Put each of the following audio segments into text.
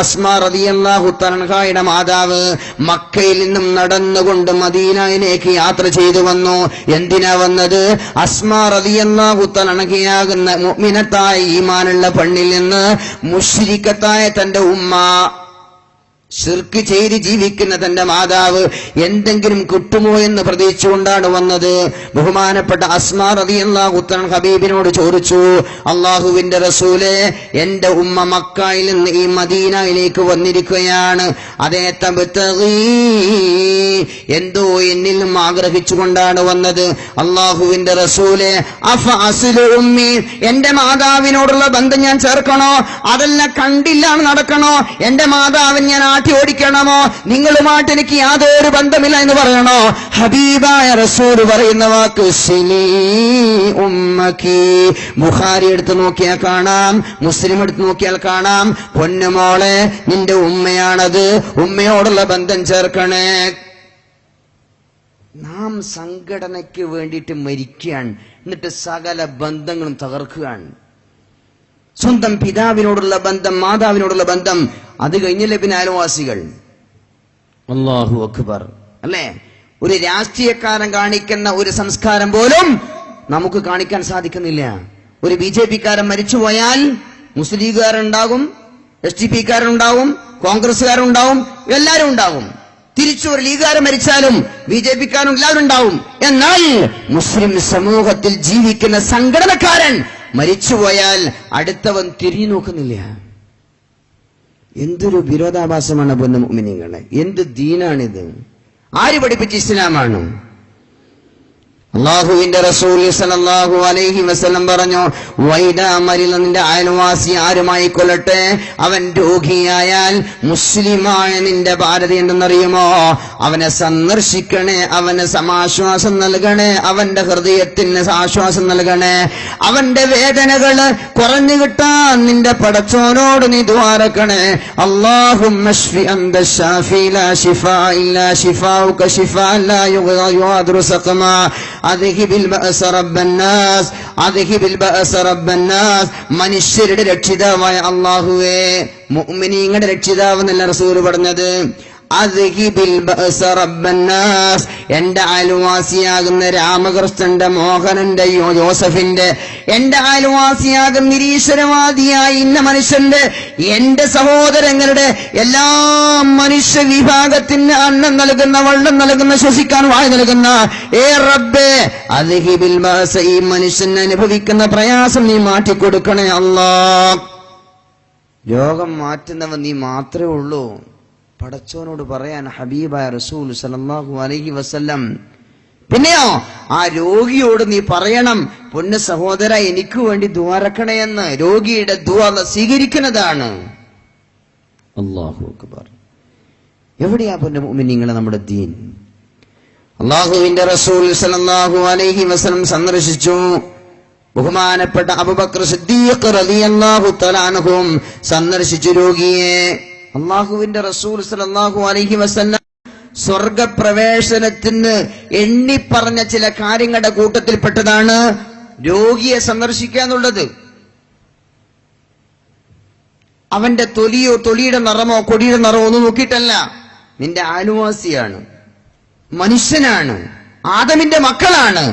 അസ്മാ റളിയല്ലാഹു തൻഹായുടെ മാതാവ് മക്കയിൽ നിന്നും നടന്നുകൊണ്ട് മദീനയിലേക്ക് യാത്ര ചെയ്തു വന്നു. എന്തിനാ വന്നത്? അസ്മാ റളിയല്ലാഹു തൻഹയാകുന്ന മുഅ്മിനത്തായ ഈമാനുള്ള പെണ്ണിൽ നിന്ന് മുഷിരിക്കത്തായ തന്റെ ഉമ്മ ശിർക്ക് ചെയ്ത് ജീവിക്കുന്ന തന്റെ മാതാവ് എന്തെങ്കിലും കിട്ടുമോ എന്ന് പ്രതീക്ഷിച്ചുകൊണ്ടാണ് വന്നത്. ബഹുമാനപ്പെട്ട അസ്മാർ റളിയല്ലാഹു ഉത്തൻ ഹബീബിനോട് ചോദിച്ചു അള്ളാഹുവിന്റെ റസൂലെ എന്റെ ഉമ്മ മക്കായിൽ നിന്ന് ഈ മദീനയിലേക്ക് വന്നിരിക്കുകയാണ്. അതേ തബ്തഗീ എന്തോ നിന്നും ആഗ്രഹിച്ചുകൊണ്ടാണ് വന്നത്. അള്ളാഹുവിന്റെ റസൂലെ അഫ ഉമ്മി എന്റെ മാതാവിനോടുള്ള ബന്ധം ഞാൻ ചേർക്കണോ? അതല്ല കണ്ടില്ലാണ് നടക്കണോ? എന്റെ മാതാവിന് ഞാൻ ആട്ടി ഓടിക്കണമോ? നിങ്ങളുമായിട്ട് എനിക്ക് യാതൊരു ബന്ധമില്ല എന്ന് പറയണോ? ഹബീബായ റസൂൽ പറയുന്ന വാക്ക് ഉമ്മക്കി. മുഖാരി എടുത്ത് നോക്കിയാൽ കാണാം മുസ്ലിം എടുത്ത് നോക്കിയാൽ കാണാം. പൊന്നുമോളെ നിന്റെ ഉമ്മയാണത്. ഉമ്മയോടുള്ള ബന്ധം ചേർക്കണേ. നാം സംഘടനയ്ക്ക് വേണ്ടിയിട്ട് മരിക്കുകയാണ്. എന്നിട്ട് സകല ബന്ധങ്ങളും തകർക്കുകയാണ്. സ്വന്തം പിതാവിനോടുള്ള ബന്ധം മാതാവിനോടുള്ള ബന്ധം. അത് കഴിഞ്ഞല്ലേ പിന്നെ അയൽവാസികൾ? അള്ളാഹു അക്ബർ. അല്ലേ? ഒരു രാഷ്ട്രീയക്കാരൻ കാണിക്കുന്ന ഒരു സംസ്കാരം പോലും നമുക്ക് കാണിക്കാൻ സാധിക്കുന്നില്ല. ഒരു ബി ജെ പിക്കാരൻ മരിച്ചുപോയാൽ മുസ്ലിം ലീഗുകാരുണ്ടാകും എസ് ടി പിക്കാരുണ്ടാവും കോൺഗ്രസ്സുകാരുണ്ടാവും എല്ലാവരും ഉണ്ടാവും തിരിച്ചു ഒരു ലീഗുകാരൻ മരിച്ചാലും ബി ജെ പിക്കാരും എല്ലാവരും ഉണ്ടാവും എന്നാൽ മുസ്ലിം സമൂഹത്തിൽ ജീവിക്കുന്ന സംഘടനക്കാരൻ മരിച്ചുപോയാൽ അടുത്തവൻ തിരിഞ്ഞു നോക്കുന്നില്ല എന്തൊരു വിരോധാഭാസമാണ് പൊന്നു മുഅ്മിനീങ്ങളെ എന്ത് ദീനാണിത്. ആര് പഠിപ്പിച്ച ഇസ്ലാമാണ്? അള്ളാഹുവിന്റെ റസൂൽ അലൈഹി വസല്ലം പറഞ്ഞു വൈദ മരിൽ നിന്റെ അയൽവാസി ആരുമായി കൊല്ലട്ടെ അവൻ രോഗിയായാൽ മുസ്ലിമായ നിന്റെ ഭാരതി എന്തെന്നറിയുമോ? അവനെ സന്ദർശിക്കണേ അവന് സമാശ്വാസം നൽകണേ അവന്റെ ഹൃദയത്തിന് ആശ്വാസം നൽകണേ. അവന്റെ വേദനകൾ കുറഞ്ഞു കിട്ടാൻ നിന്റെ പടച്ചോനോട് നീ ദ്വാരക്കണേ അള്ളാഹും മനുഷ്യരുടെ രക്ഷിതാവായ അള്ളാഹുവേ മുഅ്മിനീങ്ങളുടെ രക്ഷിതാവ് എന്നല്ല റസൂൽ പറഞ്ഞത്. അദ്ഹിബിൽ ബഅസ റബ്ബന്നാസ് എന്റെ അയൽവാസിയാകുന്ന രാമകൃഷ്ണന്റെ മോഹനന്റെ ജോസഫിന്റെ എന്റെ അയൽവാസിയാകുന്ന നിരീശ്വരവാദിയായ ഇന്ന മനുഷ്യന്റെ എന്റെ സഹോദരങ്ങളുടെ എല്ലാ മനുഷ്യ വിഭാഗത്തിന് അന്നം നൽകുന്ന വെള്ളം നൽകുന്ന ശ്വസിക്കാൻ വായു നൽകുന്ന ഏ റബ്ബേ അദ്ഹിബിൽ ഈ മനുഷ്യൻ അനുഭവിക്കുന്ന പ്രയാസം നീ മാറ്റിക്കൊടുക്കണേ അല്ലാ രോഗം മാറ്റുന്നവൻ നീ മാത്രമേ ഉള്ളൂ. പടച്ചോനോട് പറയാൻ ഹബീബായ റസൂൽ സല്ലല്ലാഹു അലഹി വസ്ല്ലം പിന്നെയോ ആ രോഗിയോട് നീ പറയണം പൊന്ന സഹോദര എനിക്ക് വേണ്ടി ദ്വാരക്കണേ എന്ന് രോഗിയുടെ ദ്വാ സ്വീകരിക്കുന്നതാണ്. അക്ബർ. എവിടെയാ പൊന്ന മുഅ്മിനീങ്ങളെ നമ്മുടെ ദീൻ? അള്ളാഹുവിന്റെ റസൂൽ സല്ലല്ലാഹു അലൈഹി വസല്ലം സന്ദർശിച്ചു. ബഹുമാനപ്പെട്ട അബുബക്കർ സിദ്ദീഖ് റളിയല്ലാഹു തആല അൻഹും സന്ദർശിച്ചു രോഗിയെ. അള്ളാഹുവിന്റെ റസൂൽ സല്ലല്ലാഹു അലഹി വസല്ലം സ്വർഗപ്രവേശനത്തിന് എണ്ണിപ്പറഞ്ഞ ചില കാര്യങ്ങളുടെ കൂട്ടത്തിൽപ്പെട്ടതാണ് രോഗിയെ സന്ദർശിക്കുക എന്നുള്ളത്. അവന്റെ തൊലിയോ തൊലിയുടെ നിറമോ കൊടിയുടെ നിറമോ ഒന്നും നോക്കിയിട്ടല്ല. നിന്റെ അയൽവാസിയാണ് മനുഷ്യനാണ്. ആദമിന്റെ മക്കളാണ്.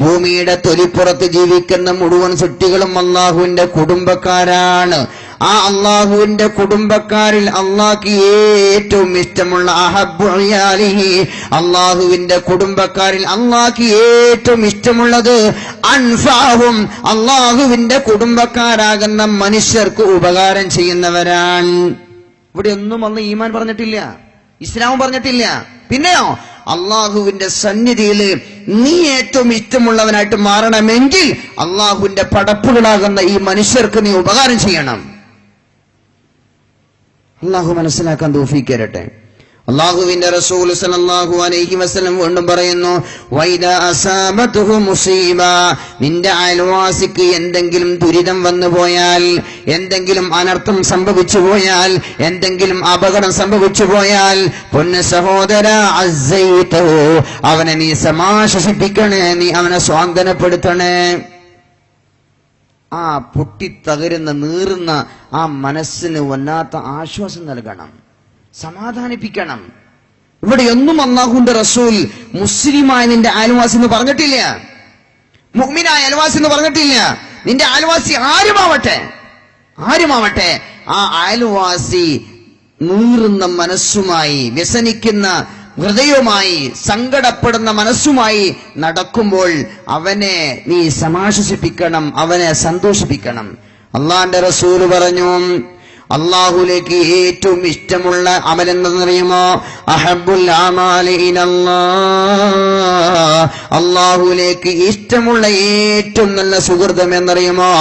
ഭൂമിയുടെ തൊലിപ്പുറത്ത് ജീവിക്കുന്ന മുഴുവൻ സൃഷ്ടികളും അള്ളാഹുവിന്റെ കുടുംബക്കാരാണ്. ആ അള്ളാഹുവിന്റെ കുടുംബക്കാരിൽ അള്ളാഹ്ക്ക് ഏറ്റവും ഇഷ്ടമുള്ള അഹബ്ബു ഇയാലിഹി. അള്ളാഹുവിന്റെ കുടുംബക്കാരിൽ അള്ളാഹ്ക്ക് ഏറ്റവും ഇഷ്ടമുള്ളത് അൻഫാഹും അള്ളാഹുവിന്റെ കുടുംബക്കാരാകുന്ന മനുഷ്യർക്ക് ഉപകാരം ചെയ്യുന്നവരാണ്. ഇവിടെ ഒന്നും അന്ന് ഈമാൻ പറഞ്ഞിട്ടില്ല. ഇസ്ലാം പറഞ്ഞിട്ടില്ല. പിന്നെയോ? അള്ളാഹുവിന്റെ സന്നിധിയിൽ നീ ഏറ്റവും ഇഷ്ടമുള്ളവനായിട്ട് മാറണമെങ്കിൽ അള്ളാഹുവിന്റെ പടപ്പുകളാകുന്ന ഈ മനുഷ്യർക്ക് നീ ഉപകാരം ചെയ്യണം. അള്ളാഹു മനസ്സിലാക്കാൻ തോഫിക്കരട്ടെ അള്ളാഹുവിന്റെ റസൂൽ സല്ലല്ലാഹു അലൈഹി വസല്ലം വീണ്ടും പറയുന്നു മുസീബ. നിന്റെ അയൽവാസിക്ക് എന്തെങ്കിലും ദുരിതം വന്നു പോയാൽ എന്തെങ്കിലും അനർത്ഥം സംഭവിച്ചു പോയാൽ എന്തെങ്കിലും അപകടം സംഭവിച്ചു പോയാൽ പൊന്ന് സഹോദര അവനെ നീ സമാശസിപ്പിക്കണേ നീ അവനെ സ്വാന്തനപ്പെടുത്തണേ. ആ പൊട്ടിത്തകരുന്ന നീറുന്ന ആ മനസ്സിന് വല്ലാത്ത ആശ്വാസം നൽകണം. സമാധാനിപ്പിക്കണം. ഇവിടെ ഇവിടെയൊന്നും അള്ളാഹുന്റെ റസൂൽ മുസ്ലിമായ നിന്റെ അയൽവാസി എന്ന് പറഞ്ഞിട്ടില്ല. മുഹ്മിനായ അയൽവാസി എന്ന് പറഞ്ഞിട്ടില്ല. നിന്റെ അയൽവാസി ആരുമാവട്ടെ? ആരുമാവട്ടെ? ആ അയൽവാസി നീറുന്ന മനസ്സുമായി വ്യസനിക്കുന്ന ഹൃദയവുമായി സങ്കടപ്പെടുന്ന മനസ്സുമായി നടക്കുമ്പോൾ അവനെ നീ സമാശ്വസിപ്പിക്കണം അവനെ സന്തോഷിപ്പിക്കണം. അള്ളാന്റെ റസൂൽ പറഞ്ഞു അള്ളാഹുലേക്ക് ഏറ്റവും ഇഷ്ടമുള്ള അമൽ എന്തെന്നറിയുമോ അഹബുൽ. അള്ളാഹുലേക്ക് ഇഷ്ടമുള്ള ഏറ്റവും നല്ല സുഹൃതം എന്നറിയുമോ.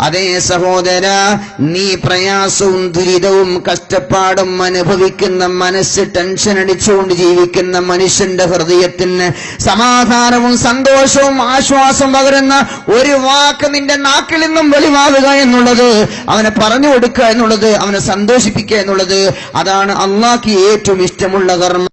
അതേ സഹോദര നീ പ്രയാസവും ദുരിതവും കഷ്ടപ്പാടും അനുഭവിക്കുന്ന മനസ്സ് ടെൻഷൻ അടിച്ചുകൊണ്ട് ജീവിക്കുന്ന മനുഷ്യന്റെ ഹൃദയത്തിന് സമാധാനവും സന്തോഷവും ആശ്വാസം പകരുന്ന ഒരു വാക്ക് നിന്റെ നാക്കിൽ നിന്നും വെളിവാകുക എന്നുള്ളത് അവനെ പറഞ്ഞു കൊടുക്കുക എന്നുള്ളത് അവനെ സന്തോഷിപ്പിക്കുക എന്നുള്ളത് അതാണ് അള്ളാഹ്ക്ക് ഏറ്റവും ഇഷ്ടമുള്ള കർമ്മം